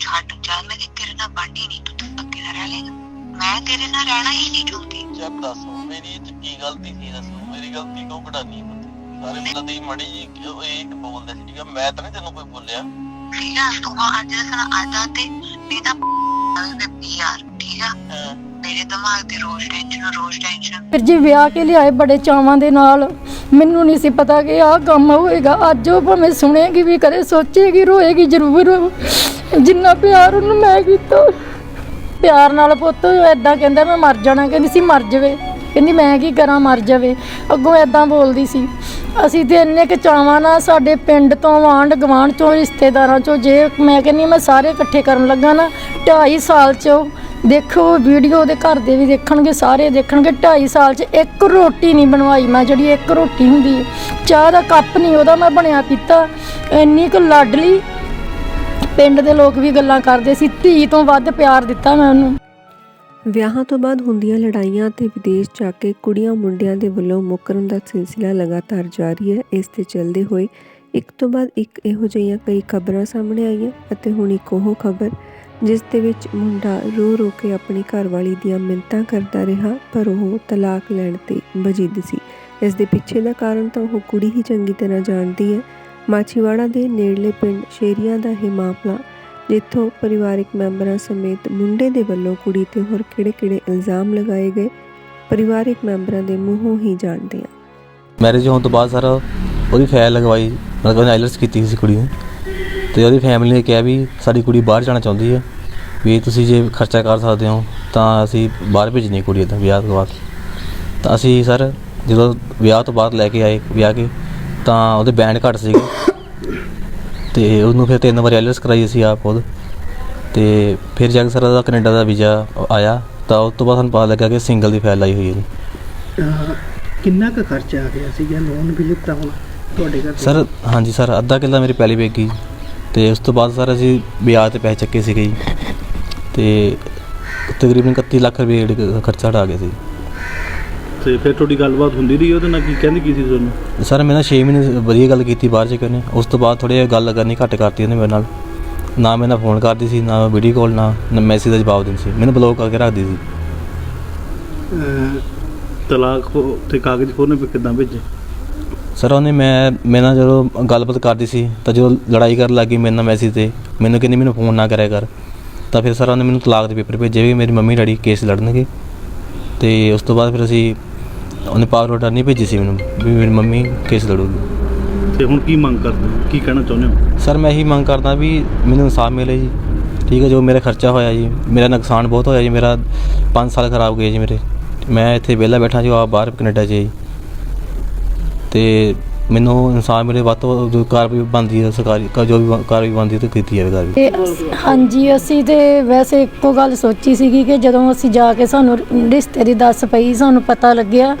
ਛੱਡ ਜਾ ਮੈਂ ਕਿ ਤੇਰੇ ਨਾਲ ਬਣਨੀ ਨਹੀਂ ਤੂੰ ਤਾਂ ਨਾਲ ਰਹਿ ਲੇਗਾ ਮੈਂ ਤੇਰੇ ਨਾਲ ਰਹਿਣਾ ਹੀ ਨਹੀਂ ਚਾਹੁੰਦੀ। ਜਦ ਦੱਸੋ ਮੇਰੀ ਇਹ 'ਚ ਕੀ ਗਲਤੀ ਸੀ ਦੱਸੋ। ਮੇਰੀ ਗਲਤੀ ਕਿਉਂ ਕਢਾਨੀ ਸਾਰੇ ਬੰਦੇ ਦੀ ਮੜੀ ਜੀ ਕਿਉਂ ਇਹ ਇੱਕ ਬੋਲਦਾ ਸੀਗਾ ਮੈਂ ਤਾਂ ਨਹੀਂ ਤੈਨੂੰ ਕੋਈ ਬੋਲਿਆ। ਠੀਕ ਆ ਤੂੰ ਅੱਜ ਦਾ ਆਦਾ ਤੇ ਨਹੀਂ ਤਾਂ ਦੇ ਪੀਆਰ ਠੀਕ ਆ। ਹਾਂ। ਮੇਰੇ ਦਿਮਾਗ ਤੇ ਰੋਜ਼ ਟੈਨਸ਼ਨ ਰੋਜ਼ ਟੈਨਸ਼ਨ ਫਿਰ ਜੀ ਵਿਆਹ ਕੇ ਲਿਆਏ ਬੜੇ ਚਾਵਾਂ ਦੇ ਨਾਲ ਮੈਨੂੰ ਨਹੀਂ ਸੀ ਪਤਾ ਕਿ ਆਹ ਕੰਮ ਹੋਏਗਾ। ਅੱਜ ਉਹ ਭਾਵੇਂ ਸੁਣੇਗੀ ਵੀ ਕਰੇ ਸੋਚੇਗੀ ਰੋਏਗੀ ਜ਼ਰੂਰ। ਜਿੰਨਾ ਪਿਆਰ ਉਹਨੂੰ ਮੈਂ ਕੀਤਾ। ਪਿਆਰ ਨਾਲ ਪੁੱਤ ਐਦਾਂ ਕਹਿੰਦਾ ਮੈਂ ਮਰ ਜਾਣਾ, ਕਹਿੰਦੀ ਸੀ ਮਰ ਜਾਵੇ। ਕਹਿੰਦੀ ਮੈਂ ਕੀ ਕਰਾਂ, ਮਰ ਜਾਵੇ। ਅੱਗੋਂ ਐਦਾਂ ਬੋਲਦੀ ਸੀ। ਅਸੀਂ ਤੇ ਇੰਨੇ ਕੁ ਚਾਵਾਂ ਨਾਲ ਸਾਡੇ ਪਿੰਡ ਤੋਂ ਆਂਢ ਗਵਾਂਢ ਚੋਂ, ਰਿਸ਼ਤੇਦਾਰਾਂ ਚੋਂ, ਜੇ ਮੈਂ ਕਹਿੰਦੀ ਮੈਂ ਸਾਰੇ ਇਕੱਠੇ ਕਰਨ ਲੱਗਾ ਨਾ 2.5 ਸਾਲ 'ਚੋਂ ਦੇਖੋ, ਵੀਡੀਓ ਦੇ ਘਰ ਦੇ ਵੀ ਦੇਖਣਗੇ, ਸਾਰੇ ਦੇਖਣਗੇ 2.5 ਸਾਲ ਚ ਇੱਕ ਰੋਟੀ ਨਹੀਂ ਬਣਵਾਈ ਮੈਂ, ਜਿਹੜੀ ਇੱਕ ਰੋਟੀ ਹੁੰਦੀ ਚਾਹ ਦਾ ਕੱਪ ਨਹੀਂ ਉਹਦਾ ਮੈਂ ਬਣਿਆ ਪੀਤਾ। ਇੰਨੀ ਕੁ ਲਾਡਲੀ ਪਿੰਡ ਦੇ ਲੋਕ ਵੀ ਗੱਲਾਂ ਕਰਦੇ ਸੀ, ਧੀ ਤੋਂ ਵੱਧ ਪਿਆਰ ਦਿੱਤਾ ਮੈਂ ਉਹਨੂੰ। ਵਿਆਹਾਂ ਤੋਂ ਬਾਅਦ ਹੁੰਦੀਆਂ ਲੜਾਈਆਂ ਤੇ ਵਿਦੇਸ਼ ਜਾ ਕੇ ਕੁੜੀਆਂ ਮੁੰਡਿਆਂ ਦੇ ਵੱਲੋਂ ਮੁਕਰਨ ਦਾ ਸਿਲਸਿਲਾ ਲਗਾਤਾਰ ਜਾਰੀ ਹੈ। ਇਸ ਤੇ ਚੱਲਦੇ ਹੋਏ ਇੱਕ ਤੋਂ ਬਾਅਦ ਇੱਕ ਇਹੋ ਜਿਹੀਆਂ ਕਈ ਖਬਰਾਂ ਸਾਹਮਣੇ ਆਈਆਂ ਅਤੇ ਹੁਣ ਇੱਕ ਉਹ ਖਬਰ, ਜਿਸ ਦੇ ਵਿੱਚ ਮੁੰਡਾ ਰੋ ਰੋ ਕੇ ਆਪਣੀ ਘਰਵਾਲੀ ਦੀਆਂ ਮਿੰਤਾਂ ਕਰਦਾ ਰਿਹਾ, ਪਰ ਉਹ ਤਲਾਕ ਲੈਣ ਤੇ ਵਜੀਦ ਸੀ। ਇਸ ਦੇ ਪਿੱਛੇ ਦਾ ਕਾਰਨ ਤਾਂ ਉਹ ਕੁੜੀ ਹੀ ਚੰਗੀ ਤਰ੍ਹਾਂ ਜਾਣਦੀ ਹੈ। ਮਾਛੀਵਾੜਾ ਦੇ ਨੇੜਲੇ ਪਿੰਡ ਸ਼ੇਰੀਆਂ ਦਾ ਇਹ ਮਾਮਲਾ, ਜਿੱਥੋਂ ਪਰਿਵਾਰਕ ਮੈਂਬਰਾਂ ਸਮੇਤ ਮੁੰਡੇ ਦੇ ਵੱਲੋਂ ਕੁੜੀ ਤੇ ਹੋਰ ਕਿਹੜੇ-ਕਿਹੜੇ ਇਲਜ਼ਾਮ ਲਗਾਏ ਗਏ, ਪਰਿਵਾਰਕ ਮੈਂਬਰਾਂ ਦੇ ਮੂੰਹੋਂ ਹੀ ਜਾਣਦੇ ਹਾਂ। ਮੈਰਿਜ ਹੋਣ ਤੋਂ ਬਾਅਦ ਸਰ ਉਹਦੀ ਫਾਈਲ ਲਗਵਾਈ, ਮਤਲਬ ਆਈਲਟਸ ਕੀਤੀ ਸੀ ਕੁੜੀ ਨੂੰ। ਤੇ ਉਹਦੀ ਫੈਮਿਲੀ ਨੇ ਕਿਹਾ ਵੀ ਸਾਡੀ ਕੁੜੀ ਬਾਹਰ ਜਾਣਾ ਚਾਹੁੰਦੀ ਹੈ, ਵੀ ਤੁਸੀਂ ਜੇ ਖਰਚਾ ਕਰ ਸਕਦੇ ਹੋ, ਤਾਂ ਅਸੀਂ ਬਾਹਰ ਭੇਜਣੀ ਕੁੜੀ ਦਾ ਵਿਆਹ ਤੋਂ ਬਾਅਦ। ਤਾਂ ਅਸੀਂ ਸਰ ਜਦੋਂ ਵਿਆਹ ਤੋਂ ਬਾਅਦ ਲੈ ਕੇ ਆਏ, ਵਿਆਹ ਕੇ ਤਾਂ ਉਹਦੇ ਬੈਂਡ ਘੱਟ ਸੀਗੇ। ਤੇ ਉਹਨੂੰ ਫਿਰ ਤਿੰਨ ਵਾਰ ਆਈਲਟਸ ਕਰਾਈ ਅਸੀਂ ਆਪ ਖੁਦ। ਤੇ ਫਿਰ ਜਾ ਕੇ ਸਰ ਉਹਦਾ ਕੈਨੇਡਾ ਦਾ ਵੀਜ਼ਾ ਆਇਆ। ਤਾਂ ਉਸ ਤੋਂ ਬਾਅਦ ਸਾਨੂੰ ਪਤਾ ਲੱਗਾ ਕਿ ਸਿੰਗਲ ਦੀ ਫਾਈਲ ਆਈ ਹੋਈ ਹੈ ਅਹ ਕਿੰਨਾ ਕੁ ਖਰਚਾ ਆ ਗਿਆ ਸੀਗਾ ਲੋਨ ਵੀ ਲਿੱਤਾ ਹੁਣ ਤੁਹਾਡੇ ਘਰ? ਸਰ ਹਾਂਜੀ ਸਰ ਅੱਧਾ ਕਿੱਲਾ ਮੇਰੀ ਪਹਿਲੀ ਵੇਗੀ ਤੇ ਉਸ ਤੋਂ ਬਾਅਦ ਸਰ ਅਸੀਂ ਵਿਆਹ ਤੇ ਪੈਸੇ ਚੱਕੇ ਸੀਗੇ ਜੀ। ਤੇ ਤਕਰੀਬਨ 31 ਲੱਖ ਰੁਪਏ ਖਰਚਾ ਆ ਗਿਆ ਸੀ। ਤੇ ਫਿਰ ਤੁਹਾਡੀ ਗੱਲਬਾਤ ਹੁੰਦੀ ਰਹੀ ਉਹਦੇ ਨਾਲ ਕੀ ਕਹਿੰਦੀ ਕੀ ਸੀ ਤੁਹਾਨੂੰ? ਸਰ ਮੈਂ ਨਾ 6 ਮਹੀਨੇ ਵਧੀਆ ਗੱਲ ਕੀਤੀ ਬਾਹਰ ਜਾ ਕੇ ਉਹਨੇ ਉਸ ਤੋਂ ਬਾਅਦ ਥੋੜੀ ਗੱਲ ਕਰਨੀ ਘੱਟ ਕਰਤੀ ਉਹਨੇ ਮੇਰੇ ਨਾਲ। ਨਾ ਮੇਰੇ ਨਾਲ ਫੋਨ ਕਰਦੀ ਸੀ ਨਾ ਵੀਡੀਓ ਕਾਲ ਨਾ ਨਾ ਮੈਸੇਜ ਦਾ ਜਵਾਬ ਦਿੰਦੀ ਸੀ। ਮੈਨੂੰ ਬਲੌਕ ਕਰਕੇ ਰੱਖਦੀ ਸੀ। ਅਹ ਤਲਾਕ ਹੋ- ਤੇ ਕਾਗਜ਼ ਉਹਨੇ ਫਿਰ ਕਿੱਦਾਂ ਭੇਜੇ? ਸਰ ਉਹਨੇ ਮੈਂ ਮੇਰੇ ਨਾਲ ਜਦੋਂ ਗੱਲਬਾਤ ਕਰਦੀ ਸੀ ਤਾਂ ਜਦੋਂ ਲੜਾਈ ਕਰਨ ਲੱਗੀ ਮੇਰੇ ਨਾਲ ਮੈਸੇਜ ਤੇ ਮੈਨੂੰ ਕਹਿੰਦੀ ਮੈਨੂੰ ਫੋਨ ਨਾ ਕਰਿਆ ਕਰ। ਤਾਂ ਫਿਰ ਸਰ ਉਹਨੇ ਮੈਨੂੰ ਤਲਾਕ ਦੇ ਪੇਪਰ ਭੇਜੇ ਵੀ ਮੇਰੀ ਮੰਮੀ ਡੈਡੀ ਕੇਸ ਲੜਨਗੇ। ਤੇ ਉਸ ਤੋਂ ਬਾਅਦ ਫਿਰ ਅਸੀਂ ਉਹਨੇ ਪਾਵਰ ਆਰਡਰ ਨਹੀਂ ਭੇਜੀ ਸੀ ਮੈਨੂੰ ਵੀ ਮੇਰੀ ਮੰਮੀ ਕੇਸ ਲੜੂਗੀ। ਤੇ ਹੁਣ ਕੀ ਮੰਗ ਕਰਦੇ ਹੋ? ਕੀ ਕਹਿਣਾ ਚਾਹੁੰਦੇ ਹੋ? ਸਰ ਮੈਂ ਇਹੀ ਮੰਗ ਕਰਦਾ ਵੀ ਮੈਨੂੰ ਇਨਸਾਫ ਮਿਲੇ ਜੀ ਠੀਕ ਹੈ ਜੋ ਮੇਰਾ ਖਰਚਾ ਹੋਇਆ ਜੀ ਮੇਰਾ ਨੁਕਸਾਨ ਬਹੁਤ ਹੋਇਆ ਜੀ ਮੇਰਾ 5 ਸਾਲ ਖਰਾਬ ਗਏ ਜੀ ਮੇਰੇ। ਮੈਂ ਇੱਥੇ ਵਿਹਲਾ ਬੈਠਾ ਜੀ ਆਪ ਬਾਹਰ ਕੈਨੇਡਾ 'ਚ ਜੀ। ਤੇ ਮੈਨੂੰ ਇਨਸਾਨ ਮਿਲੇ ਵੱਧ ਤੋਂ ਵੱਧ ਕਾਰਵਾਈ ਬਣਦੀ ਹੈ ਸਰਕਾਰੀ ਕ- ਜੋ ਵੀ ਕਾਰਵਾਈ ਬਣਦੀ ਹੈ ਤੇ ਕੀਤੀ ਜਾਵੇ ਕਾਰਵਾਈ। ਤੇ ਅਸ- ਹਾਂਜੀ, ਅਸੀਂ ਤੇ ਵੈਸੇ ਇੱਕੋ ਗੱਲ ਸੋਚੀ ਸੀਗੀ ਕਿ ਜਦੋਂ ਅਸੀਂ ਜਾ ਕੇ ਸਾਨੂੰ ਰਿਸ਼ਤੇ ਦੀ ਦੱਸ ਪਈ, ਸਾਨੂੰ ਪਤਾ ਲੱਗਿਆ।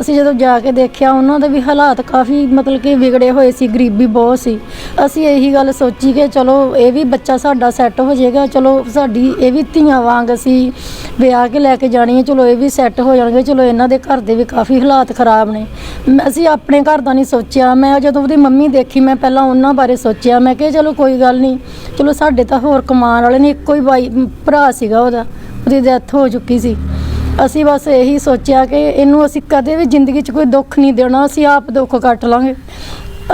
ਅਸੀਂ ਜਦੋਂ ਜਾ ਕੇ ਦੇਖਿਆ, ਉਹਨਾਂ ਦੇ ਵੀ ਹਾਲਾਤ ਕਾਫੀ ਮਤਲਬ ਕਿ ਵਿਗੜੇ ਹੋਏ ਸੀ, ਗਰੀਬੀ ਬਹੁਤ ਸੀ। ਅਸੀਂ ਇਹੀ ਗੱਲ ਸੋਚੀ ਕਿ ਚਲੋ, ਇਹ ਵੀ ਬੱਚਾ ਸਾਡਾ ਸੈੱਟ ਹੋ ਜਾਏਗਾ, ਚਲੋ ਸਾਡੀ ਇਹ ਵੀ ਧੀਆਂ ਵਾਂਗ ਅਸੀਂ ਵਿਆਹ ਕੇ ਲੈ ਕੇ ਜਾਣੀ ਹੈ ਚਲੋ ਇਹ ਵੀ ਸੈੱਟ ਹੋ ਜਾਣਗੇ, ਚਲੋ ਇਹਨਾਂ ਦੇ ਘਰ ਦੇ ਵੀ ਕਾਫੀ ਹਾਲਾਤ ਖਰਾਬ ਨੇ। ਮ- ਅਸੀਂ ਆਪਣੇ ਘਰ ਦਾ ਨਹੀਂ ਸੋਚਿਆ ਸੋਚਿਆ, ਮੈਂ ਜਦੋਂ ਉਹਦੀ ਮੰਮੀ ਦੇਖੀ, ਮੈਂ ਪਹਿਲਾਂ ਉਹਨਾਂ ਬਾਰੇ ਸੋਚਿਆ, ਮੈਂ ਕਿਹਾ, ਚਲੋ ਕੋਈ ਗੱਲ ਨਹੀਂ, ਚਲੋ ਸਾਡੇ ਤਾਂ ਹੋਰ ਕਮਾਨ ਵਾਲੇ ਨੇ, ਇੱਕੋ ਹੀ ਬਾਈ, ਭਰਾ ਸੀਗਾ ਉਹਦਾ, ਉਹਦੀ ਡੈਥ ਹੋ ਚੁੱਕੀ ਸੀ। ਅਸੀਂ ਬਸ ਇਹੀ ਸੋਚਿਆ ਕਿ ਇਹਨੂੰ ਅਸੀਂ ਕਦੇ ਵੀ ਜ਼ਿੰਦਗੀ 'ਚ ਕੋਈ ਦੁੱਖ ਨਹੀਂ ਦੇਣਾ, ਅਸੀਂ ਆਪ ਦੁੱਖ ਕੱਟ ਲਾਂਗੇ।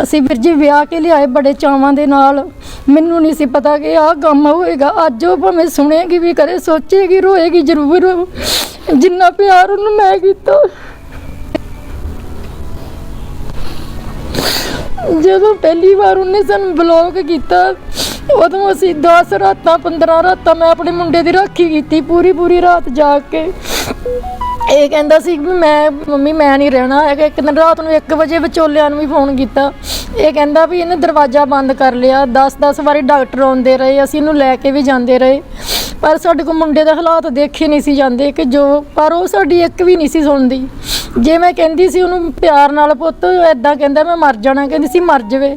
ਅਸੀਂ ਵੀਰ ਜੀ ਵਿਆਹ ਕੇ ਲਿਆਏ ਬੜੇ ਚਾਵਾਂ ਦੇ ਨਾਲ। ਮੈਨੂੰ ਨਹੀਂ ਸੀ ਪਤਾ ਕਿ ਆਹ ਕੰਮ ਹੋਏਗਾ, ਅੱਜ ਉਹ ਭਾਵੇਂ ਸੁਣੇਗੀ ਵੀ ਕਰੇ, ਸੋਚੇਗੀ, ਰੋਏਗੀ ਜ਼ਰੂਰ। ਜਿੰਨਾ ਪਿਆਰ ਉਹਨੂੰ ਮੈਂ ਕੀਤਾ। ਜਦੋਂ ਪਹਿਲੀ ਵਾਰ ਉਹਨੇ ਸਾਨੂੰ ਬਲੌਕ ਕੀਤਾ, ਉਦੋਂ ਅਸੀਂ 10 ਰਾਤਾਂ 15 ਰਾਤਾਂ ਮੈਂ ਆਪਣੇ ਮੁੰਡੇ ਦੀ ਰਾਖੀ ਕੀਤੀ ਪੂਰੀ ਪੂਰੀ ਰਾਤ ਜਾਗ ਕੇ। ਇਹ ਕਹਿੰਦਾ ਸੀ ਵੀ ਮੈਂ, ਮੰਮੀ ਮੈਂ ਨਹੀਂ ਰਹਿਣਾ ਹੈਗਾ। ਇੱਕ ਦਿਨ ਰਾਤ ਨੂੰ 1 ਵਜੇ ਵਿਚੋਲਿਆਂ ਨੂੰ ਵੀ ਫੋਨ ਕੀਤਾ। ਇਹ ਕਹਿੰਦਾ ਵੀ ਇਹਨੇ ਦਰਵਾਜ਼ਾ ਬੰਦ ਕਰ ਲਿਆ। 10-10 ਵਾਰੀ ਡਾਕਟਰ ਆਉਂਦੇ ਰਹੇ, ਅਸੀਂ ਇਹਨੂੰ ਲੈ ਕੇ ਵੀ ਜਾਂਦੇ ਰਹੇ। ਪਰ ਸਾਡੇ ਕੋਲ ਮੁੰਡੇ ਦੇ ਹਾਲਾਤ ਦੇਖੇ ਨਹੀਂ ਸੀ ਜਾਂਦੇ ਕਿ ਜੋ, ਪਰ ਉਹ ਸਾਡੀ ਇੱਕ ਵੀ ਨਹੀਂ ਸੀ ਸੁਣਦੀ। ਜੇ ਮੈਂ ਕਹਿੰਦੀ ਸੀ ਉਹਨੂੰ ਪਿਆਰ ਨਾਲ ਪੁੱਤ ਐਦਾਂ ਕਹਿੰਦਾ, ਮੈਂ ਮਰ ਜਾਣਾ। ਕਹਿੰਦੀ ਸੀ, ਮਰ ਜਾਵੇ।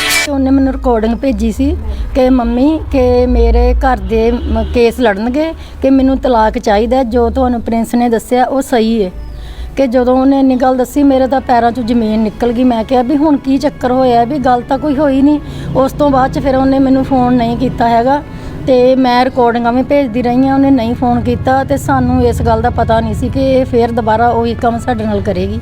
ਤੇ ਉਹਨੇ ਮੈਨੂੰ ਰਿਕਾਰਡਿੰਗ ਭੇਜੀ ਸੀ ਕਿ ਮੰਮੀ, ਕਿ ਮੇਰੇ ਘਰ ਦੇ ਮ- ਕੇਸ ਲੜਨਗੇ, ਕਿ ਮੈਨੂੰ ਤਲਾਕ ਚਾਹੀਦਾ ਹੈ। ਜੋ ਤੁਹਾਨੂੰ ਪ੍ਰਿੰਸ ਨੇ ਦੱਸਿਆ, ਉਹ ਸਹੀ ਹੈ। ਕਿ ਜਦੋਂ ਉਹਨੇ ਇੰਨੀ ਗੱਲ ਦੱਸੀ, ਮੇਰੇ ਤਾਂ ਪੈਰਾਂ 'ਚੋਂ ਜ਼ਮੀਨ ਨਿਕਲ ਗਈ। ਮੈਂ ਕਿਹਾ ਵੀ ਹੁਣ ਕੀ ਚੱਕਰ ਹੋਇਆ ਵੀ ਗੱਲ ਤਾਂ ਕੋਈ ਹੋਈ ਨਹੀਂ। ਉਸ ਤੋਂ ਬਾਅਦ 'ਚ ਫਿਰ ਉਹਨੇ ਮੈਨੂੰ ਫੋਨ ਨਹੀਂ ਕੀਤਾ ਹੈਗਾ ਤੇ ਮੈਂ ਰਿਕਾਰਡਿੰਗਾਂ ਵੀ ਭੇਜਦੀ ਰਹੀ ਹਾਂ। ਉਹਨੇ ਨਹੀਂ ਫੋਨ ਕੀਤਾ ਤੇ ਸਾਨੂੰ ਇਸ ਗੱਲ ਦਾ ਪਤਾ ਨਹੀਂ ਸੀ ਕਿ ਇਹ ਫੇਰ ਦੁਬਾਰਾ ਉਹੀ ਕੰਮ ਸਾਡੇ ਨਾਲ ਕਰੇਗੀ।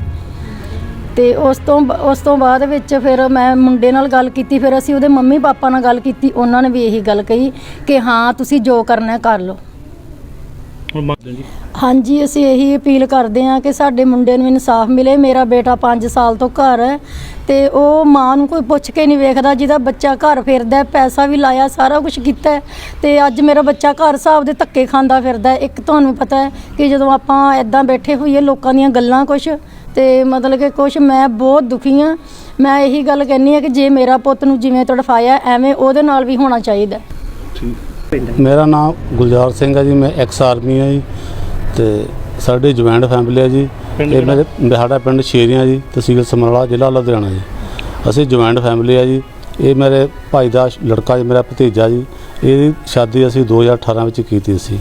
ਤੇ ਉਸ ਤੋਂ ਉਸ ਤੋਂ ਬਾਅਦ ਵਿੱਚ ਫਿਰ ਮੈਂ ਮੁੰਡੇ ਨਾਲ ਗੱਲ ਕੀਤੀ ਫਿਰ ਅਸੀਂ ਉਹਦੇ ਮੰਮੀ ਪਾਪਾ ਨਾਲ ਗੱਲ ਕੀਤੀ ਉਹਨਾਂ ਨੇ ਵੀ ਇਹੀ ਗੱਲ ਕਹੀ ਕਿ ਹਾਂ ਤੁਸੀਂ ਜੋ ਕਰਨਾ ਹੈ ਕਰ ਲਓ। ਹੁਣ ਮੰਗਦੇ ਜੀ? ਹਾਂਜੀ ਅਸੀਂ ਇਹੀ ਅਪੀਲ ਕਰਦੇ ਹਾਂ ਕਿ ਸਾਡੇ ਮੁੰਡੇ ਨੂੰ ਇਨਸਾਫ ਮਿਲੇ। ਮੇਰਾ ਬੇਟਾ 5 ਸਾਲ ਤੋਂ ਘਰ ਹੈ ਤੇ ਉਹ ਮਾਂ ਨੂੰ ਕੋਈ ਪੁੱਛ ਕੇ ਨਹੀਂ ਵੇਖਦਾ ਜਿਹਦਾ ਬੱਚਾ ਘਰ ਫਿਰਦਾ ਹੈ, ਪੈਸਾ ਵੀ ਲਾਇਆ ਸਾਰਾ ਕੁਝ ਕੀਤਾ ਹੈ, ਤੇ ਅੱਜ ਮੇਰਾ ਬੱਚਾ ਘਰ ਹਿਸਾਬ ਦੇ ਧੱਕੇ ਖਾਂਦਾ ਫਿਰਦਾ ਹੈ। ਇੱਕ ਤੁਹਾਨੂੰ ਪਤਾ ਹੈ ਕਿ ਜਦੋਂ ਆਪਾਂ ਐਦਾਂ ਬੈਠੇ ਹੋਈਏ ਲੋਕਾਂ ਦੀਆਂ ਗੱਲਾਂ ਕੁਝ ਤੇ ਮਤਲਬ ਕਿ ਕੁਝ ਮੈਂ ਬਹੁਤ ਦੁਖੀ ਹਾਂ। ਮੈਂ ਇਹੀ ਗੱਲ ਕਹਿੰਨੀ ਆ ਕਿ ਜੇ ਮੇਰਾ ਪੁੱਤ ਨੂੰ ਜਿਵੇਂ ਤੜਫਾਇਆ ਐਵੇਂ ਉਹਦੇ ਨਾਲ ਵੀ ਹੋਣਾ ਚਾਹੀਦਾ। ਮੇਰਾ ਨਾਮ ਗੁਲਜ਼ਾਰ ਸਿੰਘ ਹੈ ਜੀ ਮੈਂ ਐਕਸ ਆਰਮੀ ਹਾਂ ਜੀ ਤੇ ਸਾਡੀ ਜੁਆਇੰਟ ਫੈਮਿਲੀ ਹੈ ਜੀ। ਇਹ ਮੇਰੇ ਸਾਡਾ ਪਿੰਡ ਸ਼ੇਰੀਆਂ ਜੀ ਤਹਿਸੀਲ ਸਮਰਾਲਾ ਜ਼ਿਲ੍ਹਾ ਲੁਧਿਆਣਾ ਜੀ। ਅਸੀਂ ਜੁਆਇੰਟ ਫੈਮਿਲੀ ਹੈ ਜੀ। ਇਹ ਮੇਰੇ ਭਾਈ ਦਾ ਲੜਕਾ ਜੀ ਮੇਰਾ ਭਤੀਜਾ ਜੀ। ਇਹਦੀ ਸ਼ਾਦੀ ਅਸੀਂ 2018 ਵਿੱਚ ਕੀਤੀ ਸੀ।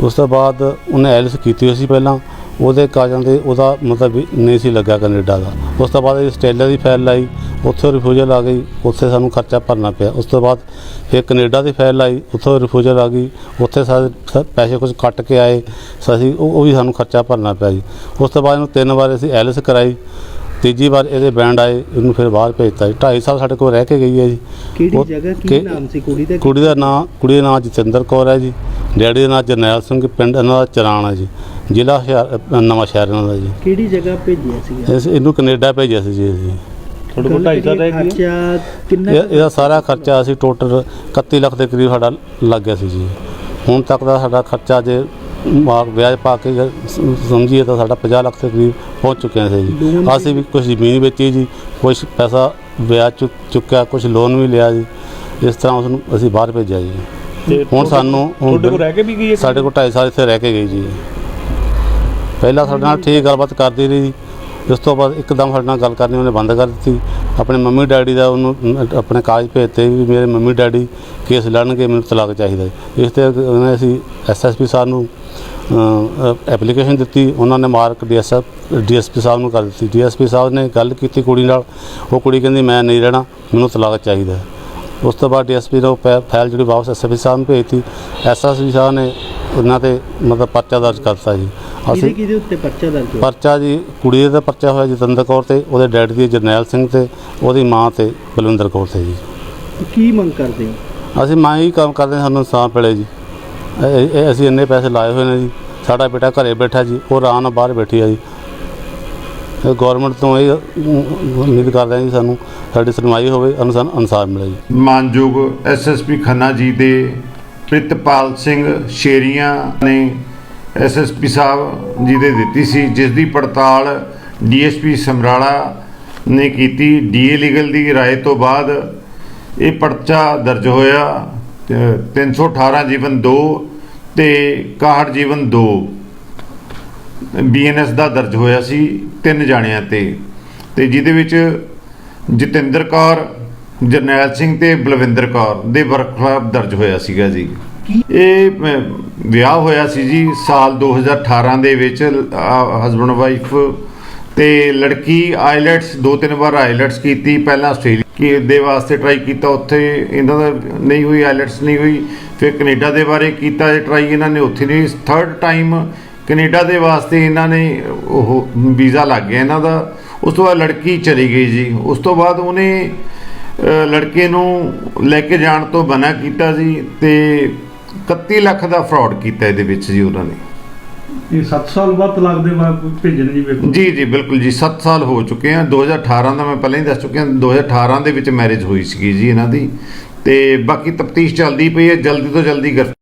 ਉਸ ਤੋਂ ਬਾਅਦ ਉਹਨੇ ਐਲਿਸ ਕੀਤੀ ਹੋਈ ਸੀ ਪਹਿਲਾਂ। ਉਹਦੇ ਕਾਜਾਂ ਦੇ ਉਹਦਾ ਮਤਲਬ ਨਹੀਂ ਸੀ ਲੱਗਾ ਕੈਨੇਡਾ ਦਾ। ਉਸ ਤੋਂ ਬਾਅਦ ਆਸਟ੍ਰੇਲੀਆ ਦੀ ਫਾਈਲ ਲਾਈ ਉੱਥੇ ਰਿਫਿਊਜ਼ਲ ਆ ਗਈ ਉੱਥੇ ਸਾਨੂੰ ਖਰਚਾ ਭਰਨਾ ਪਿਆ। ਉਸ ਤੋਂ ਬਾਅਦ ਫਿਰ ਕੈਨੇਡਾ ਦੀ ਫਾਈਲ ਲਾਈ ਉੱਥੋਂ ਰਿਫਿਊਜ਼ਲ ਆ ਗਈ ਉੱਥੇ ਸਾਰੇ ਪੈਸੇ ਕੁਝ ਕੱਟ ਕੇ ਆਏ ਅਸੀਂ ਉਹ ਵੀ ਸਾਨੂੰ ਖਰਚਾ ਭਰਨਾ ਪਿਆ ਜੀ। ਉਸ ਤੋਂ ਬਾਅਦ ਇਹਨੂੰ ਤਿੰਨ ਵਾਰ ਅਸੀਂ ਐਲਿਸ ਕਰਾਈ ਤੀਜੀ ਵਾਰ ਇਹਦੇ ਬੈਂਡ ਆਏ ਇਹਨੂੰ ਫਿਰ ਬਾਹਰ ਭੇਜਤਾ ਜੀ। 2.5 ਸਾਲ ਸਾਡੇ ਕੋਲ ਰਹਿ ਕੇ ਗਈ ਹੈ ਜੀ। ਕਿਹੜੀ ਜਗ੍ਹਾ ਕੀ ਕਿ- ਨਾਮ ਸੀ? ਕੁੜੀ ਦਾ ਕੁੜੀ ਦਾ ਨਾਂ ਕੁੜੀ ਦਾ ਨਾਂ ਜਤਿੰਦਰ ਕੌਰ ਹੈ ਜੀ। ਡੈਡੀ ਦਾ ਨਾਂ ਜਰਨੈਲ ਸਿੰਘ ਪਿੰਡ ਇਹਨਾਂ ਦਾ ਚਰਾਣ ਹੈ ਜੀ ਜ਼ਿਲ੍ਹਾ ਹੁਸ਼ਿਆਰ ਨਵਾਂ ਸ਼ਹਿਰ ਇਹਨਾਂ ਦਾ ਜੀ। ਕਿਹੜੀ ਜਗ੍ਹਾ ਭੇਜਿਆ ਸੀ ਇਸ ਇਹਨੂੰ ਕੈਨੇਡਾ ਭੇਜਿਆ ਸੀ ਜੀ ਅਸੀਂ। ਤੁਹਾਡੇ ਕੋਲ 2.5 ਸਾਲ ਰਹਿ ਗਈ। ਹੈ? ਖਰਚਾ ਕਿੰਨਾ ਇਹ- ਇਹਦਾ ਸਾਰਾ ਖਰਚਾ ਅਸੀਂ ਟੋਟਲ 31 ਲੱਖ ਦੇ ਕਰੀਬ ਸਾਡਾ ਲੱਗ ਗਿਆ ਸੀ ਜੀ। ਹੁਣ ਤੱਕ ਦਾ ਸਾਡਾ ਖਰਚਾ ਜੇ ਮਾਰ ਵਿਆਜ ਪਾ ਕੇ ਜੇ ਸ- ਸਮਝੀਏ ਤਾਂ ਸਾਡਾ 50 ਲੱਖ ਦੇ ਕਰੀਬ ਪਹੁੰਚ ਚੁੱਕਿਆ ਸੀ ਜੀ। ਲੋਨ ਅਸੀਂ ਵੀ ਕੁਝ ਜ਼ਮੀਨ ਵੇਚੀ ਜੀ ਕੁਝ ਪੈਸਾ ਵਿਆਜ ਚੁੱਕ ਚੁੱਕਿਆ ਕੁਝ ਲੋਨ ਵੀ ਲਿਆ ਜੀ। ਇਸ ਤਰ੍ਹਾਂ ਉਸ ਨੂੰ ਅਸੀਂ ਬਾਹਰ ਭੇਜਿਆ ਜੀ। ਤੇ ਹੁਣ ਤੁਹਾਡੇ- ਸਾਨੂੰ ਹੁਣ ਤੁਹਾਡੇ ਕੋਲ ਰਹਿ ਕੇ ਵੀ ਗਈ ਹੈ ਸਾਡੇ ਕੋਲ 2.5 ਸਾਲ ਇੱਥੇ ਰਹਿ ਕੇ ਗਈ ਜੀ। ਪਹਿਲਾਂ ਸਾਡੇ ਨਾਲ ਠੀਕ ਗੱਲਬਾਤ ਕਰਦੀ ਰਹੀ ਉਸ ਤੋਂ ਬਾਅਦ ਇੱਕਦਮ ਸਾਡੇ ਨਾਲ ਗੱਲ ਕਰਨੀ ਉਹਨੇ ਬੰਦ ਕਰ ਦਿੱਤੀ। ਆਪਣੇ ਮੰਮੀ ਡੈਡੀ ਦਾ ਉਹਨੂੰ ਅਮ, ਆਪਣੇ ਕਾਗਜ਼ ਭੇਜਤੇ ਵੀ ਮੇਰੇ ਮੰਮੀ ਡੈਡੀ ਕੇਸ ਲੜਨਗੇ ਮੈਨੂੰ ਤਲਾਕ ਚਾਹੀਦਾ ਹੈ। ਇਸ ਤੇ ਉਹਨੇ ਅਸੀਂ ਐਸਐਸਪੀ ਸਾਹਿਬ ਨੂੰ ਐਪਲੀਕੇਸ਼ਨ ਦਿੱਤੀ। ਉਹਨਾਂ ਨੇ ਮਾਰਕ ਡੀਐਸਐਫ ਡੀਐਸਪੀ ਸਾਹਿਬ ਨੂੰ ਕਰ ਦਿੱਤੀ। ਡੀਐਸਪੀ ਸਾਹਿਬ ਨੇ ਗੱਲ ਕੀਤੀ ਕੁੜੀ ਨਾਲ। ਉਹ ਕੁੜੀ ਕਹਿੰਦੀ ਮੈਂ ਨਹੀਂ ਰਹਿਣਾ ਮੈਨੂੰ ਤਲਾਕ ਚਾਹੀਦਾ ਹੈ। ਉਸ ਤੋਂ ਬਾਅਦ ਡੀਐਸਪੀ ਨੇ ਫੈ- ਫਾਈਲ ਜਿਹੜੀ ਵਾਪਸ ਐਸਐਸਪੀ ਸਾਹਿਬ ਨੂੰ ਭੇਜਤੀ। ਐਸਐਸਪੀ ਸਾਹਿਬ ਨੇ ਉਹਨਾਂ ਤੇ ਮਤਲਬ ਪਰਚਾ ਦਰਜ ਕਰਤਾ ਜੀ। ਕਿਹਦੇ ਅਸੀਂ ਕਿਹਦੇ ਉੱਤੇ ਪਰਚਾ ਦਰਜ ਹੋਇਆ? ਪਰਚਾ ਜੀ ਕੁੜੀ ਦਾ ਪਰਚਾ ਹੋਇਆ ਜਤਿੰਦਰ ਕੌਰ ਤੇ ਉਹਦੇ ਡੈਡ ਦੀ ਜਰਨੈਲ ਸਿੰਘ ਤੇ ਉਹਦੀ ਮਾਂ ਤੇ ਬਲਵਿੰਦਰ ਕੌਰ ਤੇ ਜੀ। ਕੀ ਮੰਗ ਕਰਦੇ ਹੋ? ਅਸੀਂ ਮਾਂ ਹੀ ਕੰਮ ਕਰਦੇ ਹਾਂ, ਸਾਨੂੰ ਇਨਸਾਫ ਮਿਲੇ ਜੀ। ਇਹ- ਇਹ ਅਸੀਂ ਇੰਨੇ ਪੈਸੇ ਲਾਏ ਹੋਏ ਨੇ ਜੀ। ਸਾਡਾ ਬੇਟਾ ਘਰੇ ਬੈਠਾ ਜੀ ਉਹ ਆਰਾਮ ਨਾਲ ਬਾਹਰ ਬੈਠੀ ਆ ਜੀ। ਗਵਰਨਮੈਂਟ ਤੋਂ ਇਹ ਉਮ, ਉਮੀਦ ਕਰਦੇ ਹਾਂ ਜੀ ਸਾਨੂੰ ਸਾਡੀ ਸੁਣਵਾਈ ਹੋਵੇ ਸਾਨੂੰ ਸਾਨੂੰ ਇਨਸਾਫ ਮਿਲੇ ਜੀ ਮਾਨਯੋਗ ਐਸਐਸਪੀ ਖੰਨਾ ਜੀ ਦੇ ਪ੍ਰਿਤਪਾਲ ਸਿੰਘ ਸ਼ੇਰੀਆਂ ਨੇ ਐਸਐਸਪੀ ਸਾਹਿਬ ਜੀ ਦੇ ਦਿੱਤੀ ਸੀ ਜਿਸ ਦੀ ਪੜਤਾਲ ਡੀਐਸਪੀ ਸਮਰਾਲਾ ਨੇ ਕੀਤੀ ਡੀਏ ਲੀਗਲ ਦੀ رائے ਤੋਂ ਬਾਅਦ ਇਹ ਪਰਚਾ ਦਰਜ ਹੋਇਆ ਅ, 318 ਜੀਵਨ 2 ਤੇ 61 ਜੀਵਨ 2 ਬੀਐਨਐਸ ਦਾ ਦਰਜ ਹੋਇਆ ਸੀ ਤਿੰਨ ਜਾਣਿਆਂ ਤੇ। ਤੇ ਜਿਹਦੇ ਵਿੱਚ ਜਤਿੰਦਰ ਕੌਰ ਜਰਨੈਲ ਸਿੰਘ ਤੇ ਬਲਵਿੰਦਰ ਕੌਰ ਦੇ ਵਰਖਲਾਫ ਦਰਜ ਹੋਇਆ ਸੀਗਾ ਜੀ। ਇਹ ਵਿਆਹ ਹੋਇਆ ਸੀ ਜੀ ਸਾਲ 2018 ਦੇ ਵਿੱਚ ਹਸਬੰਡ ਵਾਈਫ ਤੇ ਲੜਕੀ ਆਈਲੈਟਸ ਦੋ ਤਿੰਨ ਵਾਰ ਆਈਲੈਟਸ ਕੀਤੀ ਪਹਿਲਾਂ ਆਸਟ੍ਰੇਲੀਆ ਕੀ ਦੇ ਵਾਸਤੇ ਟਰਾਈ ਕੀਤਾ ਉੱਥੇ ਇਹਨਾਂ ਦਾ ਨਹੀਂ ਹੋਈ ਆਈਲੈਟਸ ਨਹੀਂ ਹੋਈ ਫਿਰ ਕੈਨੇਡਾ ਦੇ ਬਾਰੇ ਕੀਤਾ ਟਰਾਈ ਇਹਨਾਂ ਨੇ ਉੱਥੇ ਨਹੀਂ ਥਰਡ ਟਾਈਮ ਕੈਨੇਡਾ ਦੇ ਵਾਸਤੇ ਇਹਨਾਂ ਨੇ ਉਹ ਵੀਜ਼ਾ ਲੱਗ ਗਿਆ ਇਹਨਾਂ ਦਾ। ਉਸ ਤੋਂ ਬਾਅਦ ਲੜਕੀ ਚਲੀ ਗਈ ਜੀ। ਉਸ ਤੋਂ ਬਾਅਦ ਉਹਨੇ ਲੜਕੇ ਨੂੰ ਲੈ ਕੇ ਜਾਣ ਤੋਂ ਮਨਾ ਕੀਤਾ ਜੀ ਤੇ 31 ਲੱਖ ਦਾ ਫਰਾਡ ਕੀਤਾ ਇਹਦੇ ਵਿੱਚ ਜੀ ਉਹਨਾਂ ਨੇ। ਇਹ 7 ਸਾਲ ਬਾਅਦ ਤਲਾਕ ਦੇ ਬਾਅਦ ਭੇਜਣ ਜੀ ਵੇਖੋ। ਜੀ ਜੀ ਬਿਲਕੁਲ ਜੀ 7 ਸਾਲ ਹੋ ਚੁੱਕੇ ਆ। 2018 ਦਾ ਮੈਂ ਪਹਿਲਾਂ ਹੀ ਦੱਸ ਚੁੱਕਿਆ 2018 ਦੇ ਵਿੱਚ ਮੈਰਿਜ ਹੋਈ ਸੀਗੀ ਜੀ ਇਹਨਾਂ ਦੀ। ਤੇ ਬਾਕੀ ਤਫਤੀਸ਼ ਚੱਲਦੀ ਪਈ ਹੈ ਜਲਦੀ ਤੋਂ ਜਲਦੀ